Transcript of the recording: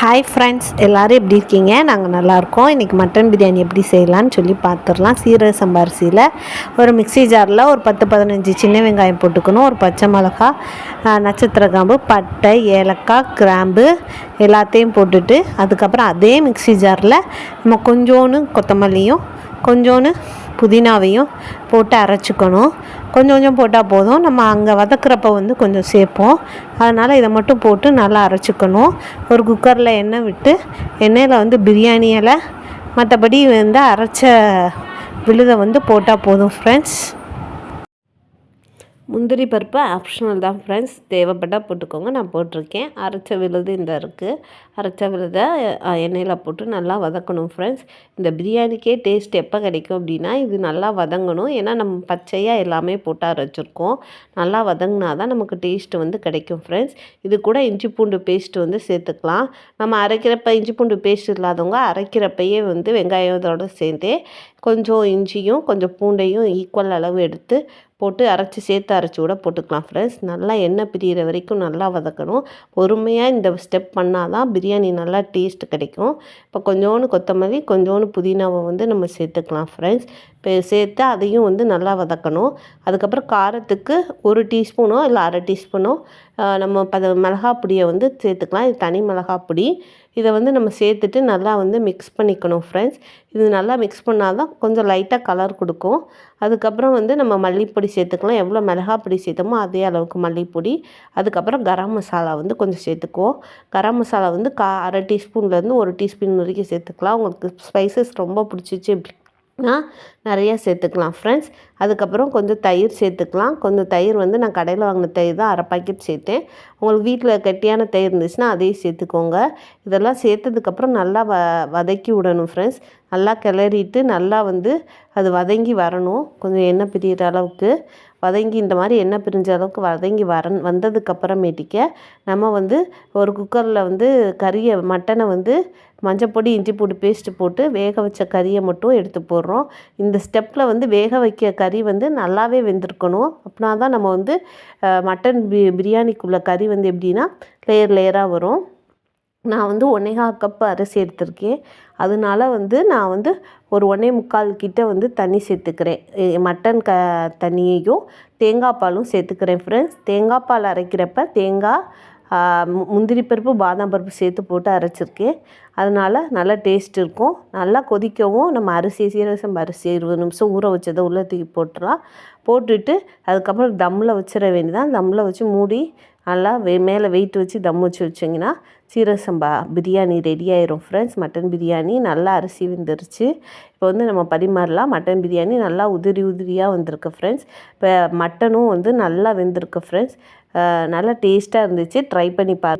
Hi friends எல்லோரும் எப்படி இருக்கீங்க? நாங்கள் நல்லாயிருக்கோம் இன்றைக்கி மட்டன் பிரியாணி எப்படி செய்யலான்னு சொல்லி பார்த்துடலாம் சீரக சம்பாரிசியில் ஒரு மிக்ஸி ஜாரில் ஒரு பத்து பதினஞ்சு சின்ன வெங்காயம் போட்டுக்கணும். ஒரு பச்சை மிளகா நட்சத்திர கிராம்பு பட்டை ஏலக்காய் கிராம்பு எல்லாத்தையும் போட்டுட்டு அதுக்கப்புறம் அதே மிக்ஸி ஜாரில் நம்ம கொஞ்சோன்னு கொத்தமல்லியும் கொஞ்சோன்னு புதினாவையும் போட்டு அரைச்சிக்கணும். கொஞ்சம் கொஞ்சம் போட்டால் போதும். நம்ம அங்கே வதக்குறப்ப வந்து கொஞ்சம் சேர்ப்போம். அதனால் இதை மட்டும் போட்டு நல்லா அரைச்சிக்கணும். ஒரு குக்கரில் எண்ணெய் விட்டு எண்ணெயில் வந்து பிரியாணி இலை மற்றபடி வந்து அரைச்ச விழுதை வந்து போட்டால் போதும் ஃப்ரெண்ட்ஸ் முந்திரி பருப்பு ஆப்ஷனல் தான் ஃப்ரெண்ட்ஸ் தேவைப்பட்டால் போட்டுக்கோங்க. நான் போட்டிருக்கேன். அரைச்ச விழுது இந்த இருக்குது அரைச்ச விழுதை எண்ணெயில் போட்டு நல்லா வதக்கணும் ஃப்ரெண்ட்ஸ் இந்த பிரியாணிக்கே டேஸ்ட் எப்போ கிடைக்கும் அப்படின்னா இது நல்லா வதங்கணும். ஏன்னா நம்ம பச்சையாக எல்லாமே போட்டு அரைச்சிருக்கோம் நல்லா வதங்கினா தான் நமக்கு டேஸ்ட்டு வந்து கிடைக்கும் ஃப்ரெண்ட்ஸ் இது கூட இஞ்சி பூண்டு பேஸ்ட் வந்து சேர்த்துக்கலாம். நம்ம அரைக்கிறப்ப இஞ்சி பூண்டு பேஸ்ட் இல்லாதவங்க அரைக்கிறப்பையே வந்து வெங்காயத்தோடு சேர்ந்தே கொஞ்சம் இஞ்சியும் கொஞ்சம் பூண்டையும் ஈக்குவல் அளவு எடுத்து போட்டு அரைச்சி சேர்த்து அரைச்சி கூட போட்டுக்கலாம் ஃப்ரெண்ட்ஸ் நல்லா எண்ணெய் பிரியிற வரைக்கும் நல்லா வதக்கணும். பொறுமையாக இந்த ஸ்டெப் பண்ணால் தான் பிரியாணி நல்லா டேஸ்ட் கிடைக்கும். இப்போ கொஞ்சோண்டு கொத்தமல்லி கொஞ்சோண்டு புதினாவை வந்து நம்ம சேர்த்துக்கலாம் ஃப்ரெண்ட்ஸ் சேர்த்து அதையும் வந்து நல்லா வதக்கணும். அதுக்கப்புறம் காரத்துக்கு ஒரு டீஸ்பூனோ இல்லை அரை டீஸ்பூனோ நம்ம பத மிளகா பொடியை வந்து சேர்த்துக்கலாம். இது தனி மிளகா பொடி. இதை வந்து நம்ம சேர்த்துட்டு நல்லா வந்து மிக்ஸ் பண்ணிக்கணும் ஃப்ரெண்ட்ஸ் இது நல்லா மிக்ஸ் பண்ணால் தான் கொஞ்சம் லைட்டாக கலர் கொடுக்கும். அதுக்கப்புறம் வந்து நம்ம மல்லிப்பொடி சேர்த்துக்கலாம். எவ்வளோ மிளகா பொடி சேர்த்தோமோ அதே அளவுக்கு மல்லிப்பொடி. அதுக்கப்புறம் கரம் மசாலா வந்து கொஞ்சம் சேர்த்துக்குவோம். கரம் மசாலா வந்து கா அரை டீஸ்பூன்லேருந்து ஒரு டீஸ்பூன் வரைக்கும் சேர்த்துக்கலாம். உங்களுக்கு ஸ்பைசஸ் ரொம்ப பிடிச்சிச்சு நிறைய சேர்த்துக்கலாம் ஃப்ரெண்ட்ஸ் அதுக்கப்புறம் கொஞ்சம் தயிர் சேர்த்துக்கலாம். கொஞ்சம் தயிர் வந்து நான் கடையில் வாங்கின தயிர் தான் அரை பாக்கெட் சேர்த்தேன். உங்களுக்கு வீட்டில் கெட்டியான தயிர் இருந்துச்சுன்னா அதையும் சேர்த்துக்கோங்க. இதெல்லாம் சேர்த்ததுக்கப்புறம் நல்லா வ வதக்கி விடணும் ஃப்ரெண்ட்ஸ் நல்லா கிளறிட்டு நல்லா வந்து அது வதங்கி வரணும். கொஞ்சம் எண்ணெய் பிரியிற அளவுக்கு. வதங்கி இந்த மாதிரி எண்ணெய் பிரிஞ்ச அளவுக்கு வதங்கி வர வந்ததுக்கப்புறமேட்டிக்க நம்ம வந்து ஒரு குக்கரில் வந்து கறியை மட்டனை வந்து மஞ்சப்பொடி இஞ்சி பூண்டு பேஸ்ட்டு போட்டு வேக வச்ச கறியை மட்டும் எடுத்து போடுறோம். இந்த ஸ்டெப்பில் வந்து வேக வைக்க கறி வந்து நல்லாவே வெந்திருக்கணும். அப்படின்னா தான் நம்ம வந்து மட்டன் பி பிரியாணிக்குள்ள கறி வந்து எப்படின்னா லேயர் லேயராக வரும். நான் வந்து ஒன்னேகா கப் அரிசி எடுத்திருக்கேன். அதனால வந்து நான் வந்து ஒரு ஒன்றே முக்கால் கிட்டே வந்து தண்ணி சேர்த்துக்கிறேன். மட்டன் க தண்ணியையும் தேங்காய் பாலும் சேர்த்துக்கிறேன் ஃப்ரெண்ட்ஸ் தேங்காய் பால் அரைக்கிறப்ப தேங்காய் முந்திரி பருப்பு பாதாம் பருப்பு சேர்த்து போட்டு அரைச்சிருக்கேன். அதனால நல்லா டேஸ்ட் இருக்கும். நல்லா கொதிக்கவும் நம்ம அரிசி சீரக சம்பா அரிசி இருபது நிமிஷம் ஊற வச்சதை உள்ளே தூக்கி போட்டுடலாம். போட்டுட்டு அதுக்கப்புறம் தம்மில் வச்சிட வேண்டியதான் தம்மில் வச்சு மூடி நல்லா வெ மேலே வெயிட் வச்சு தம் வச்சு வச்சிங்கன்னா சீரக சம்பா பிரியாணி ரெடி ஆயிரும் ஃப்ரெண்ட்ஸ் மட்டன் பிரியாணி நல்லா அரிசி வந்துருச்சு. இப்போ வந்து நம்ம பரிமாறலாம். மட்டன் பிரியாணி நல்லா உதிரி உதிரியாக வந்திருக்கு ஃப்ரெண்ட்ஸ் இப்போ மட்டனும் வந்து நல்லா வெந்திருக்கு ஃப்ரெண்ட்ஸ் நல்லா டேஸ்ட்டாக இருந்துச்சு. ட்ரை பண்ணி பா